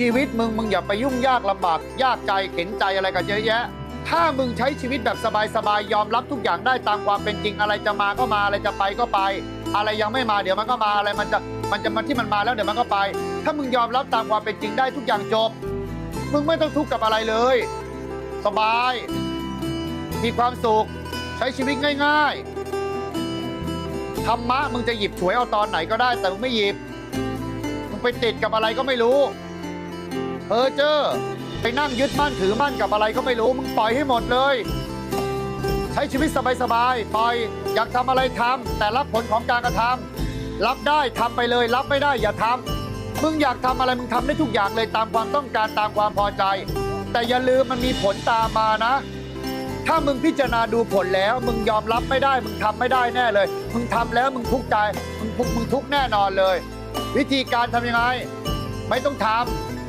ชีวิตมึง มึงอย่าไปยุ่งยากลำบาก ยากใจเข็นใจอะไรกันเยอะแยะ ถ้ามึงใช้ชีวิตแบบสบายๆยอมรับทุกอย่างได้ตามความเป็นจริงอะไรจะมาก็มาอะไรจะไปก็ไป อะไรยังไม่มาเดี๋ยวมันก็มาอะไรมันจะมันจะมาที่มันมาแล้วเดี๋ยวมันก็ไป ถ้ามึงยอมรับตามความเป็นจริงได้ทุกอย่างจบ มึงไม่ต้องทุกข์กับอะไรเลย สบาย มีความสุขใช้ชีวิตง่ายๆธรรมะมึงจะหยิบฉวยเอาตอนไหนก็ได้แต่มึงไม่หยิบมึงไปติดกับอะไรก็ไม่รู้ เออเจอไปนั่งยึดมั่นถือมั่นกับอะไรก็ไม่รู้มึงปล่อยให้หมดเลย ใช้ชีวิตสบายๆปล่อยอยากทำอะไรทำแต่รับผลของการกระทำรับได้ทำไปเลย รับไม่ได้อย่าทำมึงอยากทำอะไรมึงทำได้ทุกอย่างเลยตามความต้องการตามความพอใจ แต่อย่าลืมมันมีผลตามมานะ ถ้ามึงพิจารณาดูผลแล้ว มึงยอมรับไม่ได้ มึงทำไม่ได้แน่เลย มึงทำแล้วมึงทุกข์ใจมึงทุกมึงทุกข์แน่นอนเลย วิธีการทำยังไง ไม่ต้องทำ